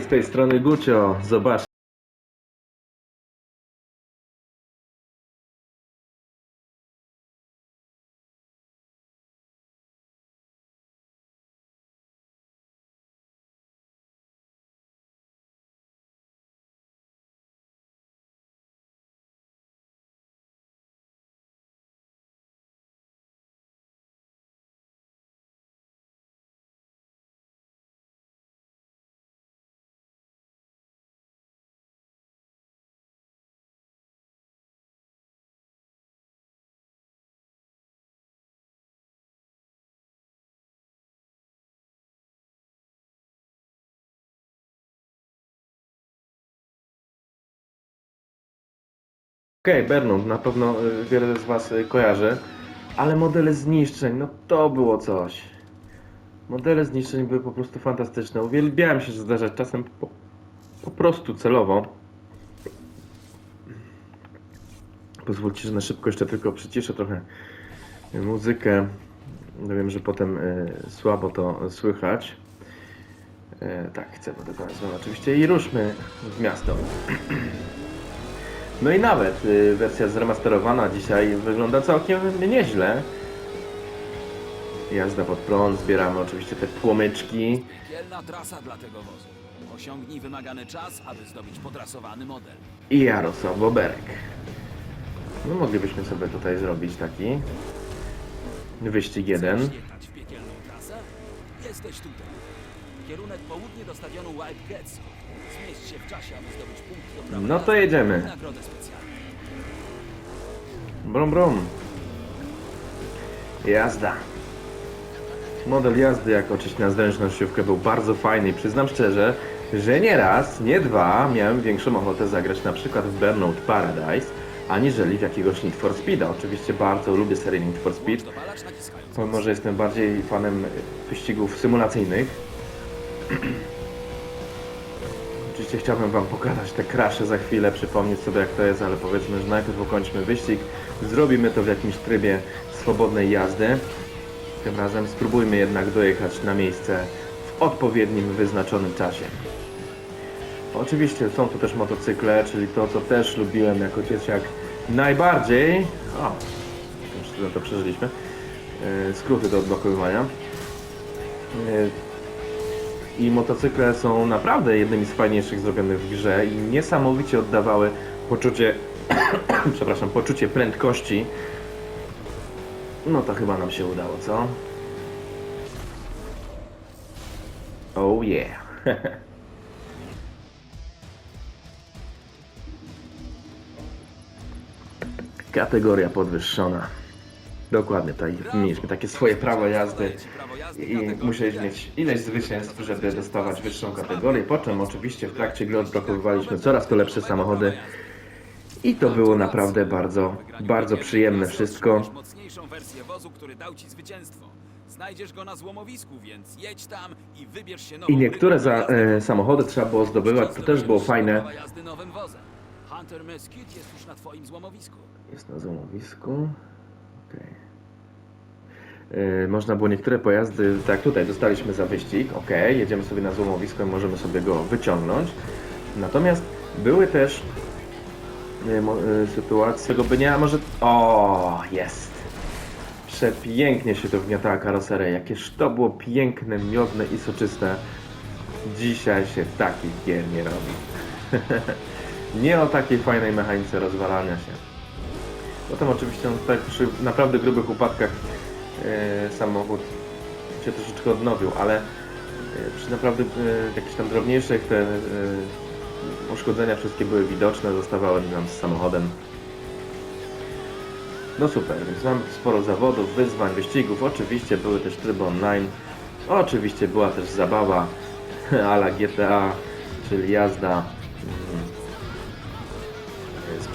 Z tej strony Gucio, zobacz. Okej, Bernard, na pewno y, wiele z Was y, kojarzy, ale modele zniszczeń, no to było coś. Modele zniszczeń były po prostu fantastyczne. Uwielbiałem się zdarzać czasem po, po prostu celowo. Pozwólcie, że na szybko jeszcze tylko przyciszę trochę y, muzykę. No wiem, że potem y, słabo to słychać. Y, tak, chcemy do końca oczywiście i ruszmy w miasto. No i nawet y, wersja zremasterowana dzisiaj wygląda całkiem nieźle. Jazda pod prąd, zbieramy oczywiście te płomyczki. Piekielna trasa dla tego wozu. Osiągnij wymagany czas, aby zdobyć podrasowany model. I Jarosław Boberek. No moglibyśmy sobie tutaj zrobić taki wyścig jeden. Chcesz jechać w piekielną trasę? Jesteś tutaj. Kierunek południe do stadionu White Cats. Zmieść się w czasie, aby zdobyć punkt do prawa No to jazdy jedziemy. Nagrodę specjalną. Brum brum. Jazda. Model jazdy jako oczywiście na zręcznościówkę był bardzo fajny i przyznam szczerze, że nie raz, nie dwa miałem większą ochotę zagrać na przykład w Burnout Paradise, aniżeli w jakiegoś Need for Speeda. Oczywiście bardzo lubię serię Need for Speed, Dopalacz naciskając. pomimo że jestem bardziej fanem wyścigów symulacyjnych. Oczywiście chciałbym Wam pokazać te krasze za chwilę, przypomnieć sobie jak to jest, ale powiedzmy, że najpierw ukończmy wyścig. Zrobimy to w jakimś trybie swobodnej jazdy. Tym razem spróbujmy jednak dojechać na miejsce w odpowiednim, wyznaczonym czasie. Oczywiście są tu też motocykle, czyli to, co też lubiłem jako dzieciak najbardziej. O, to przeżyliśmy. E, Skróty do odblokowywania. I motocykle są naprawdę jednymi z fajniejszych zrobionych w grze i niesamowicie oddawały poczucie, przepraszam, poczucie prędkości. No to chyba nam się udało, co? Oh yeah. Kategoria podwyższona. Dokładnie, tutaj mieliśmy takie swoje prawo jazdy i musieliśmy mieć ileś zwycięstw, żeby dostawać wyższą kategorię. Potem oczywiście w trakcie gry odblokowywaliśmy coraz to lepsze samochody i to było naprawdę bardzo, bardzo przyjemne wszystko. Mocniejszą wersję wozu, który dał ci zwycięstwo. Znajdziesz go na złomowisku, więc jedź tam i wybierz się nową I niektóre za, e, samochody trzeba było zdobywać, to też było fajne. Prawa jazdy nowym wozem. Hunter Mesquite jest już na twoim złomowisku. Jest na złomowisku. Okej. E, Można było niektóre pojazdy, tak tutaj dostaliśmy za wyścig, ok, jedziemy sobie na złomowisko i możemy sobie go wyciągnąć. Natomiast były też e, e, sytuacje, tego by nie, a może... O, jest! Przepięknie się to wgniatała karoseria, jakież to było piękne, miodne i soczyste. Dzisiaj się takich gier nie robi. nie o takiej fajnej mechanice rozwalania się. Potem oczywiście no, tutaj przy naprawdę grubych upadkach e, samochód się troszeczkę odnowił, ale e, przy naprawdę e, jakichś tam drobniejszych te uszkodzenia wszystkie były widoczne, zostawały nam z samochodem. No super, więc mam sporo zawodów, wyzwań, wyścigów, oczywiście były też tryby online, oczywiście była też zabawa ala GTA, czyli jazda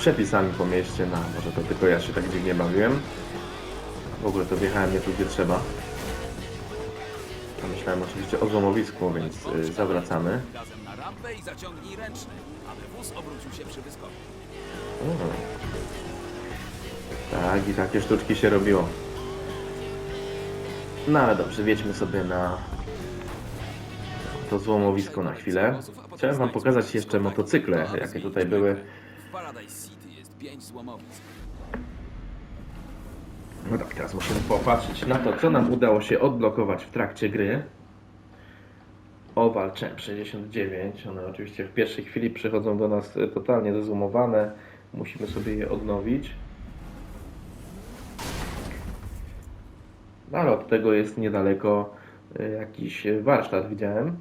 przepisami po mieście, no może to tylko ja się tak dziwnie bawiłem. W ogóle to wjechałem nie tu gdzie trzeba. Pomyślałem oczywiście o złomowisku, więc y, zawracamy. Gazem na rampę i zaciągnij ręczny, aby wóz obrócił się przy wyskoku. Mhm. Tak, i takie sztuczki się robiło. No ale dobrze, wiedźmy sobie na to złomowisko na chwilę. Chciałem wam pokazać jeszcze motocykle, jakie tutaj były. Paradise City jest pięć złomowisk. No tak, teraz musimy popatrzeć na to, co nam udało się odblokować w trakcie gry. Oval Champ 69. One oczywiście w pierwszej chwili przychodzą do nas e, totalnie zezoomowane. Musimy sobie je odnowić. No, Ale od tego jest niedaleko e, jakiś warsztat, widziałem.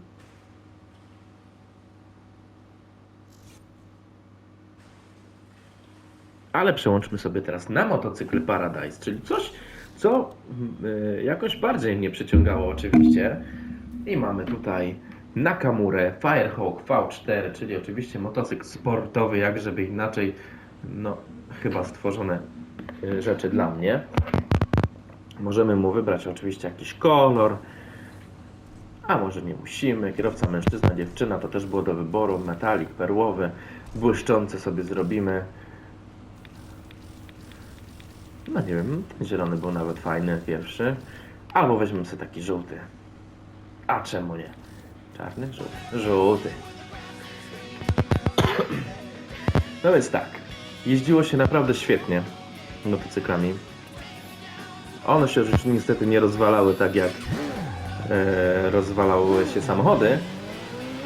Ale przełączmy sobie teraz na motocykl Paradise, czyli coś, co mm, y, jakoś bardziej mnie przyciągało oczywiście. I mamy tutaj Nakamurę Firehawk V4, czyli oczywiście motocykl sportowy, jak żeby inaczej, no chyba stworzone y, rzeczy dla mnie. Możemy mu wybrać oczywiście jakiś kolor, a może nie musimy. Kierowca mężczyzna, dziewczyna, to też było do wyboru. Metalik, perłowy, błyszczący sobie zrobimy. No nie wiem, zielony był nawet fajny, pierwszy. Albo weźmiemy sobie taki żółty. A czemu nie? Czarny, żółty. Żółty. No więc tak. Jeździło się naprawdę świetnie motocyklami. One się niestety nie rozwalały tak jak e, rozwalały się samochody,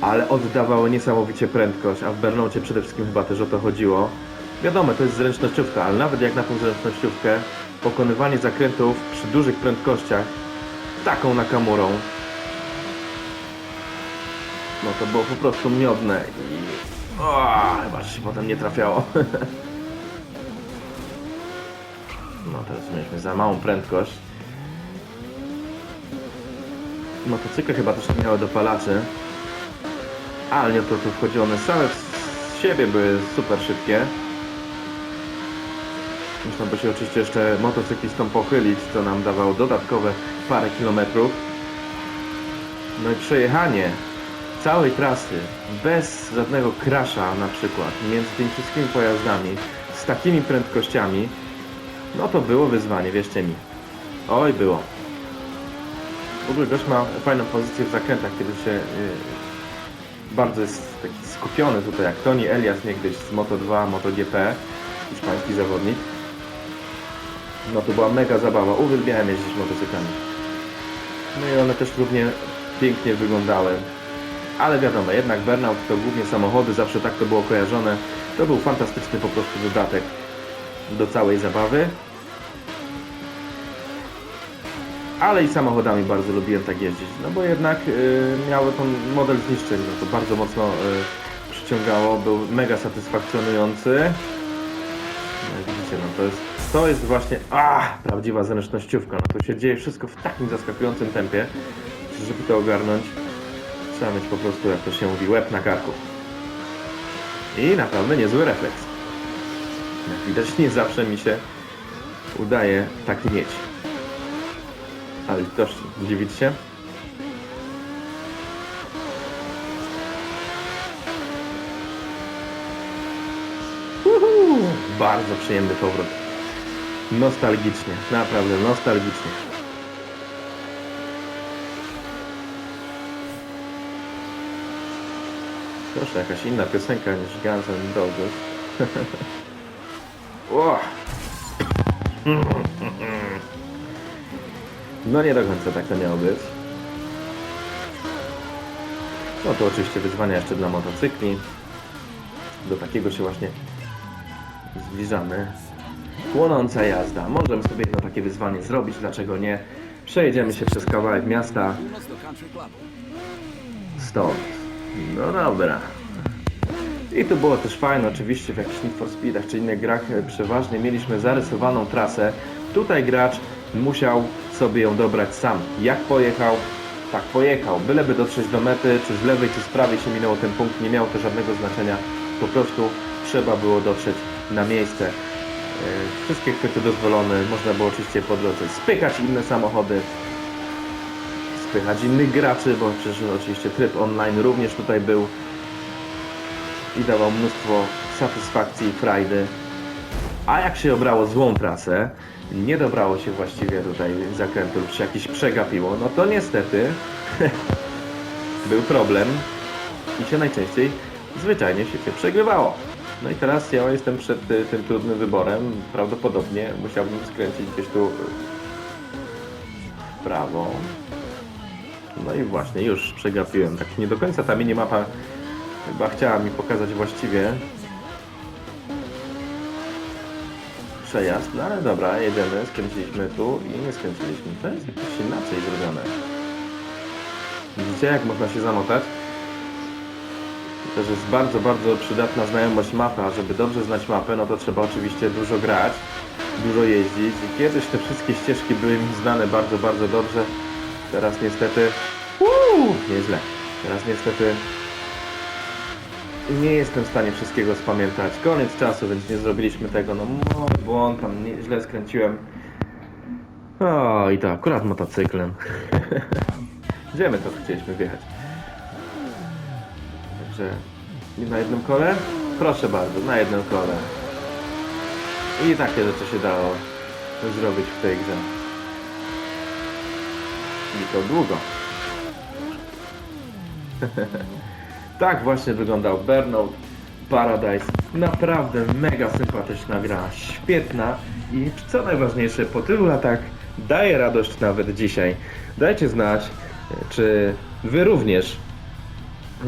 ale oddawały niesamowicie prędkość, a w Bernaucie przede wszystkim chyba też o to chodziło. Wiadomo, to jest zręcznościówka, ale nawet jak na tą zręcznościówkę, pokonywanie zakrętów przy dużych prędkościach taką nakamurą, no to było po prostu miodne i o, chyba się potem nie trafiało. No teraz mieliśmy za małą prędkość. Motocykle chyba też nie miały dopalaczy. Ale nie to tu wchodzi. One same z siebie były super szybkie. Można by się oczywiście jeszcze motocyklistą pochylić, co nam dawało dodatkowe parę kilometrów. No i przejechanie całej trasy bez żadnego crasha na przykład między tymi wszystkimi pojazdami z takimi prędkościami no to było wyzwanie, wierzcie mi. Oj, było. W ogóle gość ma fajną pozycję w zakrętach, kiedy się yy, bardzo jest taki skupiony tutaj, jak Tony Elias niegdyś z Moto2, MotoGP, hiszpański zawodnik. No to była mega zabawa, uwielbiałem jeździć motocyklami. No i one też równie pięknie wyglądały. Ale wiadomo, jednak Burnout to głównie samochody, zawsze tak to było kojarzone. To był fantastyczny po prostu dodatek do całej zabawy. Ale i samochodami bardzo lubiłem tak jeździć, no bo jednak y, miały ten model zniszczeń, no to bardzo mocno y, przyciągało, był mega satysfakcjonujący. No widzicie, no to jest, to jest właśnie, a, prawdziwa zręcznościówka, no to się dzieje wszystko w takim zaskakującym tempie, że żeby to ogarnąć, trzeba mieć po prostu, jak to się mówi, łeb na karku. I naprawdę niezły refleks. Jak widać, nie zawsze mi się udaje tak mieć. Ale litości, dziwić się? Uhu, bardzo przyjemny powrót. Nostalgicznie, naprawdę nostalgicznie. Proszę, jakaś inna piosenka niż Guns N' Roses. No nie do końca tak to miało być. No to oczywiście wyzwania jeszcze dla motocykli. Do takiego się właśnie zbliżamy. Płonąca jazda. Możemy sobie jedno takie wyzwanie zrobić, dlaczego nie? Przejedziemy się przez kawałek miasta stąd. No dobra. I to było też fajne, oczywiście w jakichś Need for Speedach czy innych grach e, przeważnie mieliśmy zarysowaną trasę. Tutaj gracz musiał sobie ją dobrać sam. Jak pojechał, tak pojechał. Byleby dotrzeć do mety, czy z lewej, czy z prawej się minęło ten punkt, nie miało to żadnego znaczenia. Po prostu trzeba było dotrzeć na miejsce. E, Wszystkie chwyty dozwolone, można było oczywiście po drodze spychać inne samochody, spychać innych graczy, bo przecież oczywiście tryb online również tutaj był i dawał mnóstwo satysfakcji i frajdy. A jak się obrało złą trasę, nie dobrało się właściwie tutaj zakrętu lub się jakiś przegapiło, no to niestety był problem i się najczęściej zwyczajnie się, się przegrywało. No i teraz ja jestem przed y, tym trudnym wyborem. Prawdopodobnie musiałbym skręcić gdzieś tu w prawo. No i właśnie, już przegapiłem. Tak nie do końca ta minimapa chyba chciała mi pokazać właściwie przejazd, no ale dobra, jedziemy, skręciliśmy tu i nie skręciliśmy. To jest jakoś inaczej zrobione. Widzicie, jak można się zamotać? Też jest bardzo, bardzo przydatna znajomość mapy, a żeby dobrze znać mapę, no to trzeba oczywiście dużo grać, dużo jeździć i kiedyś te wszystkie ścieżki były mi znane bardzo, bardzo dobrze. Teraz niestety... Uuu, nieźle. Teraz niestety nie jestem w stanie wszystkiego spamiętać. Koniec czasu, więc nie zrobiliśmy tego. No mój błąd, tam źle skręciłem. O, i to akurat motocyklem. Gdzie my to chcieliśmy wjechać? Także nie na jednym kole? Proszę bardzo, na jednym kole. I takie rzeczy się dało zrobić w tej grze. I to długo. Tak właśnie wyglądał Burnout Paradise. Naprawdę mega sympatyczna gra, świetna i co najważniejsze, po tylu latach daje radość nawet dzisiaj. Dajcie znać, czy wy również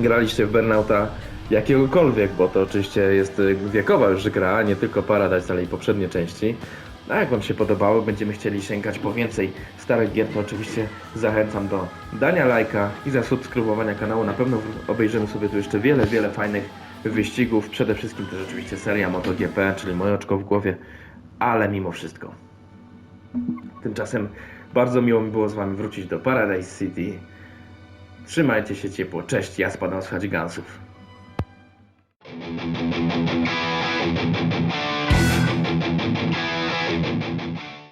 graliście w Burnouta jakiegokolwiek, bo to oczywiście jest wiekowa już gra, nie tylko Paradise, ale i poprzednie części. A jak Wam się podobało, będziemy chcieli sięgać po więcej starych gier, to oczywiście zachęcam do dania lajka i zasubskrybowania kanału. Na pewno obejrzymy sobie tu jeszcze wiele, wiele fajnych wyścigów. Przede wszystkim też oczywiście seria MotoGP, czyli moje oczko w głowie, ale mimo wszystko. Tymczasem bardzo miło mi było z Wami wrócić do Paradise City. Trzymajcie się ciepło. Cześć, ja spadam z Gansów.